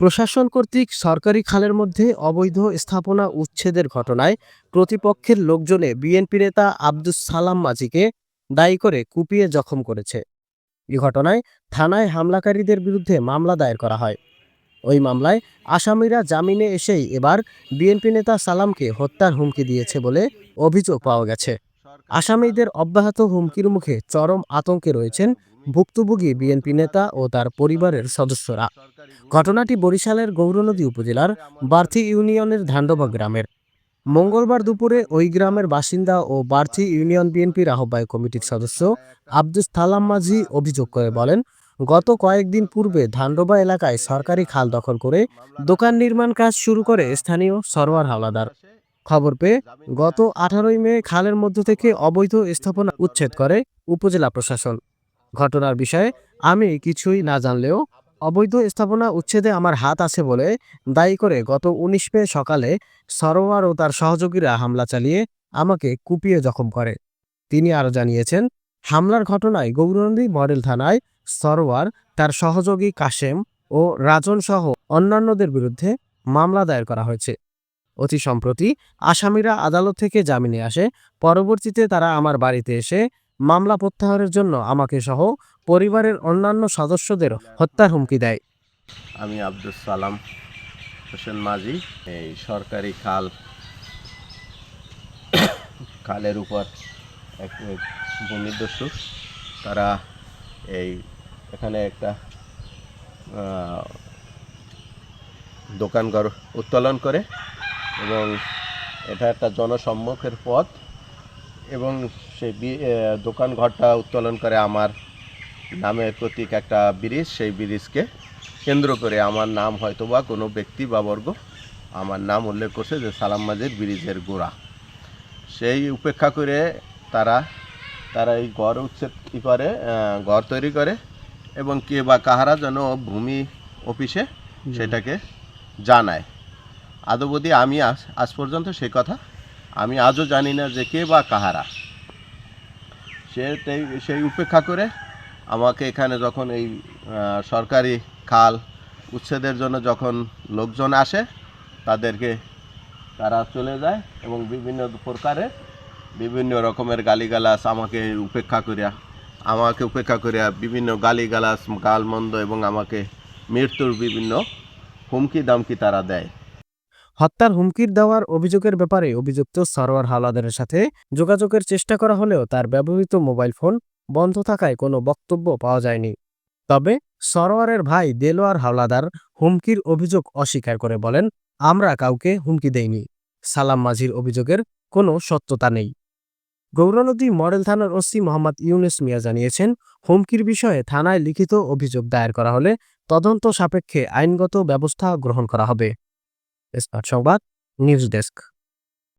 প্রশাসন কর্তৃক সরকারি খালের মধ্যে অবৈধ স্থাপনা উচ্ছেদের ঘটনায় প্রতিপক্ষের লোকজনে বিএনপি নেতা আব্দুস সালাম মাঝিকে দায়ী করে কুপিয়ে জখম করেছে। এ ঘটনায় থানায় হামলাকারীদের বিরুদ্ধে মামলা দায়ের করা হয়। ওই মামলায় আসামিরা জামিনে এসেই এবার বিএনপি নেতা সালামকে হত্যার হুমকি দিয়েছে বলে অভিযোগ পাওয়া গেছে। আসামিদের অব্যাহত হুমকির মুখে চরম আতঙ্কে রয়েছেন ভুক্তভোগী বিএনপি নেতা ও তার পরিবারের সদস্যরা। ঘটনাটি বরিশালের গৌরনদী উপজেলার বার্থি ইউনিয়নের ধান্ডবা গ্রামের। মঙ্গলবার দুপুরে ওই গ্রামের বাসিন্দা ও বার্থি ইউনিয়ন বিএনপির আহ্বায়ক কমিটির সদস্য আব্দুস সালাম মাঝি অভিযোগ করে বলেন, গত কয়েকদিন পূর্বে ধান্ডবা এলাকায় সরকারি খাল দখল করে দোকান নির্মাণ কাজ শুরু করে স্থানীয় সরওয়ার হাওলাদার। খবর পেয়ে গত আঠারোই মে খালের মধ্য থেকে অবৈধ স্থাপনা উচ্ছেদ করে উপজেলা প্রশাসন। ঘটনার বিষয়ে আমি কিছুই না জানলেও অবৈধ স্থাপনা উচ্ছেদে আমার হাত আছে বলে দায়ী করে গত উনিশ মে সকালে সরোয়ার ও তার সহযোগীরা হামলা চালিয়ে আমাকে কুপিয়ে জখম করে। তিনি আরও জানিয়েছেন হামলার ঘটনায় গৌরনদী মডেল থানায় সরোয়ার তার সহযোগী কাশেম ও রাজন সহ অন্যান্যদের বিরুদ্ধে মামলা দায়ের করা হয়েছে। অতি সম্প্রতি আসামিরা আদালত থেকে জামিনে আসে। পরবর্তীতে তারা আমার বাড়িতে এসে মামলা প্রত্যাহারের জন্য আমাকে সহ পরিবারের অন্যান্য সদস্যদের হত্যার হুমকি দেয়। আমি আব্দুল সালাম হোসেন মাঝি। এই সরকারি খাল, খালের উপর এক ভূমিদস্যু তারা এই এখানে একটা দোকানঘর উত্তোলন করে। এবং এটা একটা জনসম্মুখের পথ এবং সেই দোকান ঘরটা উত্তোলন করে আমার নামের প্রতীক একটা ব্রিজ সেই ব্রিজকে কেন্দ্র করে আমার নাম হয়তো বা কোনো ব্যক্তি বা বর্গ আমার নাম উল্লেখ করছে যে সালাম মাঝির ব্রিজের গোড়া। সেই উপেক্ষা করে তারা তারা এই ঘর উচ্ছেদ করে ঘর তৈরি করে এবং কে বা কাহারা যেন ভূমি অফিসে সেটাকে জানায়। আদবদি আমি আজ পর্যন্ত সে কথা আমি আজও জানি না যে কে বা কাহারা। সে সেই উপেক্ষা করে আমাকে এখানে যখন এই সরকারি খাল উচ্ছেদের জন্য যখন লোকজন আসে, তাদেরকে তারা চলে যায় এবং বিভিন্ন প্রকারে বিভিন্ন রকমের গালিগালাজ আমাকে উপেক্ষা করিয়া, আমাকে উপেক্ষা করিয়া বিভিন্ন গালিগালাজ, গালমন্দ এবং আমাকে মৃত্যুর বিভিন্ন হুমকি দামকি তারা দেয়। হত্যার হুমকির দেওয়ার অভিযোগের ব্যাপারে অভিযুক্ত সরওয়ার হাওলাদারের সাথে যোগাযোগের চেষ্টা করা হলেও তার ব্যবহৃত মোবাইল ফোন বন্ধ থাকায় কোনো বক্তব্য পাওয়া যায়নি। তবে সরোয়ারের ভাই দেলোয়ার হাওলাদার হুমকির অভিযোগ অস্বীকার করে বলেন, আমরা কাউকে হুমকি দেইনি। সালাম মাঝির অভিযোগের কোনো সত্যতা নেই। গৌরনদী মডেল থানার ওসি মোহাম্মদ ইউনুস মিয়া জানিয়েছেন, হুমকির বিষয়ে থানায় লিখিত অভিযোগ দায়ের করা হলে তদন্ত সাপেক্ষে আইনগত ব্যবস্থা গ্রহণ করা হবে। স্মার্ট সংবাদ নিউজ ডেস্ক